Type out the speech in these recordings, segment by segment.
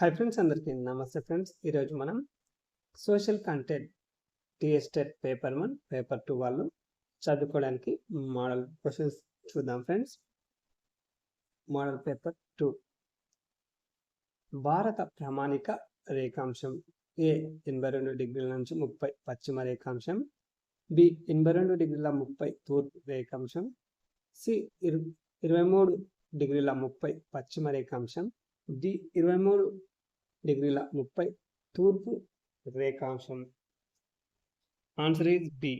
Hi friends అందరికీ నమస్తే friends ఈరోజు మనం social content TS TET paper one paper two వాళ్ళు చదువుకోవడానికి మోడల్ క్వశ్చన్స్ చూద్దాం ఫ్రెండ్స్ మోడల్ పేపర్ టూ భారత ప్రామాణిక రేఖాంశం ఏ ఎనభై రెండు డిగ్రీల నుంచి ముప్పై పశ్చిమ రేఖాంశం బి ఎనభై రెండు డిగ్రీల ముప్పై తూర్పు రేఖాంశం సి ఇరు ఇరవై మూడు డిగ్రీల ముప్పై పశ్చిమ రేఖాంశం డి ఇరవై మూడు డిగ్రీల ముప్పై తూర్పు రేఖాంశం. ఆన్సర్ ఈజ్ బి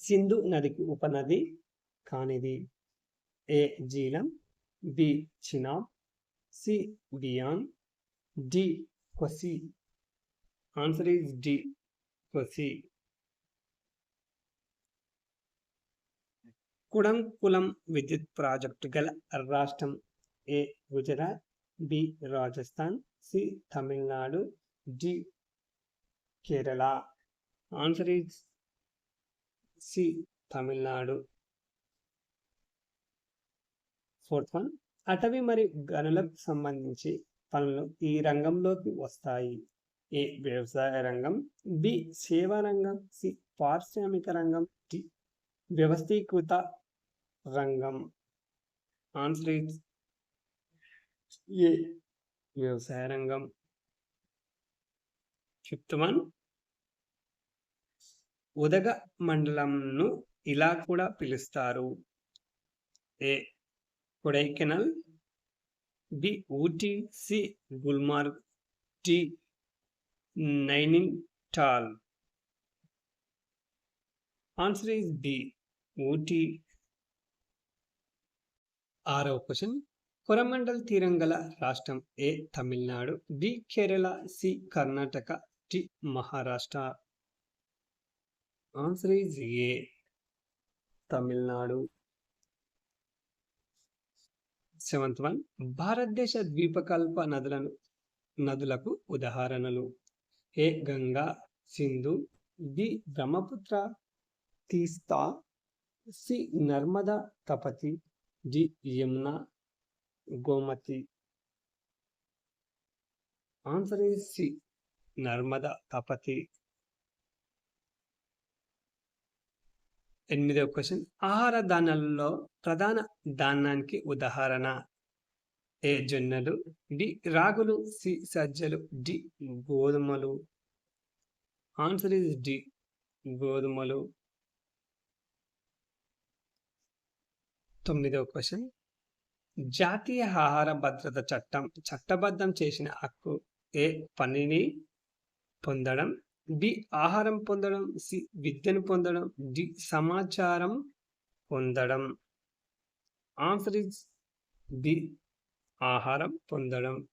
సింధు నదికి ఉపనది కానిది. A Jhelum B Chenab C Beas D Kosi answer is D Kosi Kudankulam విద్యుత్ ప్రాజెక్టు గల రాష్ట్రం A Gujarat B Rajasthan C Tamil Nadu D Kerala. Answer is C Tamil Nadu. Fourth one అటవీ మరియు గనులకు సంబంధించి పనులు ఈ రంగంలోకి వస్తాయి. ఏ వ్యవసాయ రంగం బి సేవా రంగం సి పారిశ్రామిక రంగం డి వ్యవస్థీకృత రంగం. ఆన్సర్ ఈజ్ ఏ వ్యవసాయ రంగం. Fifth one. ఉదగ మండలంను ఇలా కూడా పిలుస్తారు. A Kodaikanal. B Ooty. C Gulmarg D Nainital. Answer is B Ooty. ఆరవ క్వశ్చన్. కొరమండల్ తీరం గల రాష్ట్రం A? Tamil Nadu. B. Kerala. C. Karnataka. D. Maharashtra. Answer is A. Tamil Nadu. Seventh one. భారతదేశ ద్వీపకల్ప నదులను నదులకు ఉదాహరణలు. A. Ganga Sindhu. B. Brahmaputra Teesta. C. Narmada Tapti. D. Yamuna. Gomti. Answer is C. Narmada Tapti. ఎనిమిదవ question. ఆహార ధాన్యాలలో ప్రధాన ధాన్యానికి ఉదాహరణ. ఏ జొన్నలు? డి రాగులు. సి సజ్జలు. డి గోధుమలు. Answer is D. గోధుమలు. తొమ్మిదవ క్వశ్చన్. జాతీయ ఆహార భద్రత చట్టం చట్టబద్ధం చేసిన హక్కు ఏ పనిని పొందడం బి ఆహారం పొందడం సి విద్యను పొందడం డి సమాచారం పొందడం. ఆన్సర్ ఇస్ బి ఆహారం పొందడం.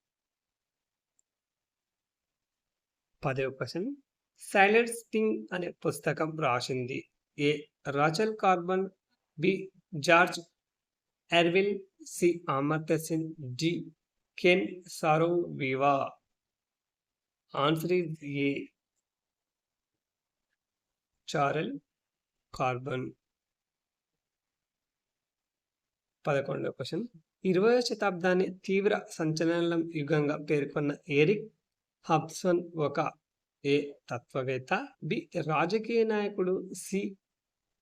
పదవ క్వశ్చన్. సైలెంట్ స్టింగ్ అనే పుస్తకం రాసింది. A Rachel Carson B George Orwell C Amartya D Ken Saro-Wiwa answer is A Rachel Carson పదకొండవ క్వశ్చన్ ఇరవయో శతాబ్దాన్ని తీవ్ర సంచలనం యుగంగా పేర్కొన్న ఎరిక్ హబ్సన్ ఒక ఏ తత్వవేత్త బి రాజకీయ నాయకుడు సి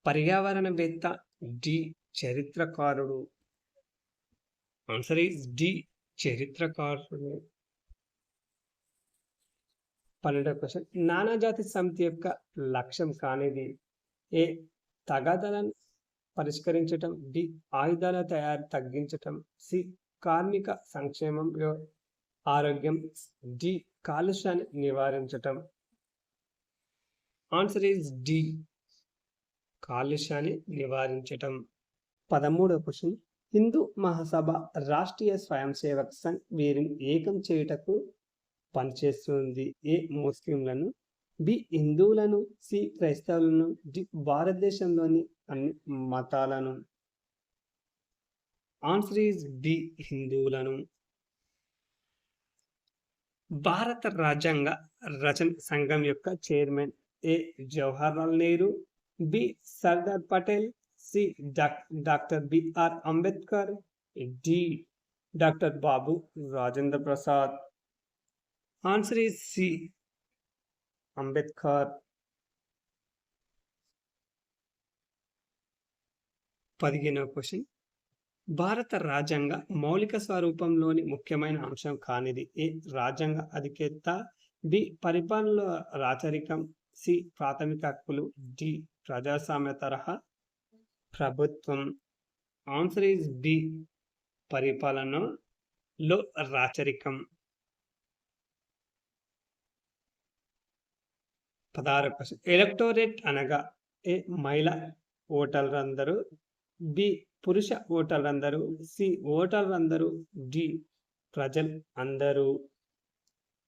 పర్యావరణవేత్త డి చరిత్రకారుడు. ఆన్సర్ ఈజ్ డి చరిత్రకారుడు. పన్నెండవ క్వశ్చన్ నానాజాతి సమితి యొక్క లక్ష్యం కానిది ఏ? తగాదాలను పరిష్కరించటం డి ఆయుధాల తయారు తగ్గించటం సి? కార్మిక సంక్షేమంలో ఆరోగ్యం డి? కాలుష్యాన్ని నివారించటం. ఆన్సర్ ఈజ్ డి కాలుష్యాన్ని నివారించటం. పదమూడవ క్వశ్చన్. హిందూ మహాసభ రాష్ట్రీయ స్వయం సేవక్ సంఘ్ వీరిని ఏకం చేయుటకు పనిచేస్తుంది. ఏ ముస్లింలను? బి హిందువులను సి క్రైస్తవులను డి భారతదేశంలోని అన్ని మతాలను. ఆన్సర్ ఈజ్ బి హిందువులను. భారత రాజ్యాంగ రచన సంఘం యొక్క chairman A Jawaharlal Nehru B Sardar Patel C doctor B R Ambedkar D doctor Babu Rajendra Prasad. Answer is C Ambedkar. పదిహేనవ క్వశ్చన్. భారత రాజ్యాంగ మౌలిక స్వరూపంలోని ముఖ్యమైన అంశం కానిది ఏ? రాజ్యాంగ అధికేత బి పరిపాలన రాచరికం సి ప్రాథమిక హక్కులు డి ప్రజాస్వామ్య తరహా ప్రభుత్వం ఆన్సర్ ఈజ్ బి పరిపాలనలో రాచరికం. పదహారు క్వశ్చన్ ఎలక్టోరేట్ అనగా ఏ మహిళ ఓటర్లందరూ బి పురుష ఓటర్లందరూ సి ఓటర్లందరూ డి ప్రజలు అందరూ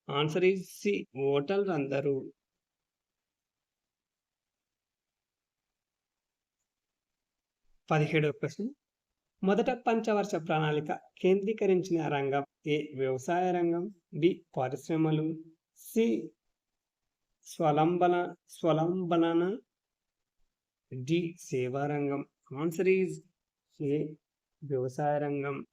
ఆన్సర్ ఈజ్ సి ఓటర్లందరూ. పదిహేడవ ప్రశ్న. మొదట పంచవర్ష ప్రణాళిక కేంద్రీకరించిన రంగం ఏ? వ్యవసాయ రంగం బి? పరిశ్రమలు సి? స్వలంబన స్వలంబన డి? సేవా రంగం. Answer is A? వ్యవసాయ రంగం.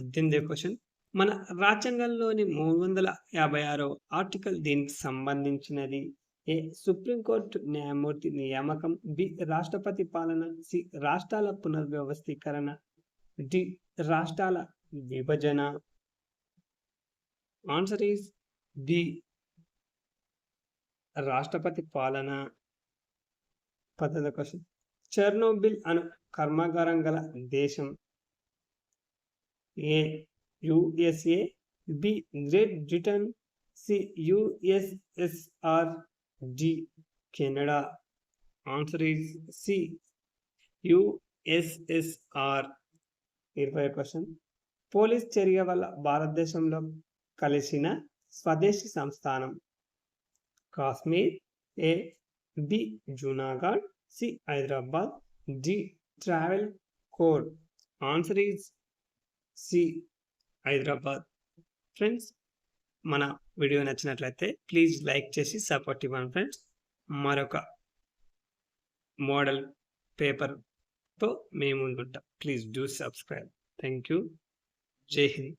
పద్దెనిమిది క్వశ్చన్. మన రాజ్యాంగంలోని మూడు వందల యాభై ఆరో ఆర్టికల్ దీనికి సంబంధించినది. ఏ సుప్రీంకోర్టు న్యాయమూర్తి నియామకం బి రాష్ట్రపతి పాలన సి రాష్ట్రాల పునర్వ్యవస్థీకరణ డి రాష్ట్రాల విభజన. ఆన్సర్ ఈస్ బి రాష్ట్రపతి పాలన. పద్ధతి క్వశ్చన్. చెర్నోబిల్ అను కర్మాగారం గల దేశం. A USA B Great Britain C USSR D Canada. Answer is C. USSR ఇరవై క్వశ్చన్. పోలీస్ చర్య వల్ల భారతదేశంలో కలిసిన స్వదేశీ సంస్థానం Kashmir. A. B. Junagadh. C. Hyderabad. D. Travancore. Answer is C. Hyderabad. Friends మన వీడియో నచ్చినట్లయితే ప్లీజ్ లైక్ చేసి సపోర్ట్ ఇవ్వండి ఫ్రెండ్స్. మరొక మోడల్ పేపర్తో మేము ఉంటాం. Please do subscribe. Thank you జై హింద్.